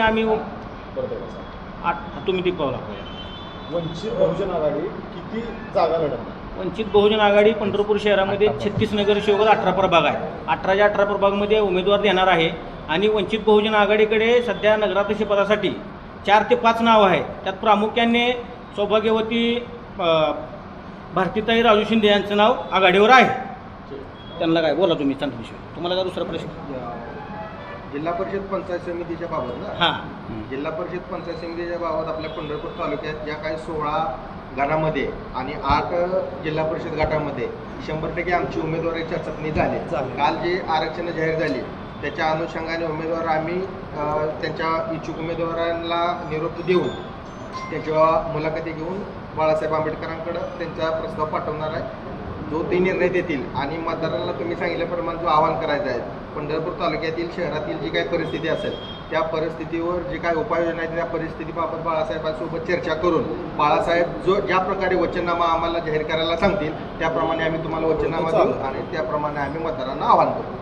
आम्ही. आठ तुम्ही ती पावला वंचित बहुजन आघाडी किती जागा लढवणार? वंचित बहुजन आघाडी पंढरपूर शहरामध्ये छत्तीस नगर शिवगल अठरा प्रभाग आहे. अठराच्या अठरा प्रभागमध्ये उमेदवार देणार आहे आणि वंचित बहुजन आघाडीकडे सध्या नगराध्यक्ष पदासाठी चार ते पाच नाव आहे त्यात प्रामुख्याने सौभाग्यवती भारतीताई राजू शिंदे यांचं नाव आघाडीवर आहे. त्यांना काय बोला तुम्ही चांगला तुम्हाला काय दुसरा प्रश्न? जिल्हा परिषद पंचायत समितीच्या बाबत ना? हां. जिल्हा परिषद पंचायत समितीच्या बाबत आपल्या पंढरपूर तालुक्यात ज्या काही सोळा गणामध्ये आणि आठ जिल्हा परिषद गटामध्ये शंभर टक्के आमची उमेदवारीची चाचणी झाली. काल जे आरक्षण जाहीर झाली त्याच्या अनुषंगाने उमेदवार आम्ही त्यांच्या इच्छुक उमेदवारांना निरोप देऊन त्यांच्या मुलाखती घेऊन बाळासाहेब आंबेडकरांकडे त्यांचा प्रस्ताव पाठवणार आहे. जो ते निर्णय देतील आणि मतदारांना तुम्ही सांगितल्याप्रमाणे जो आवाहन करायचा आहे पंढरपूर तालुक्यातील शहरातील जी काही परिस्थिती असेल त्या परिस्थितीवर जी काही उपाययोजना आहेत त्या परिस्थितीबाबत बाळासाहेबांसोबत चर्चा करून बाळासाहेब जो ज्या प्रकारे वचननामा आम्हाला जाहीर करायला सांगतील त्याप्रमाणे आम्ही तुम्हाला वचननामा देऊ आणि त्याप्रमाणे आम्ही मतदारांना आवाहन करू.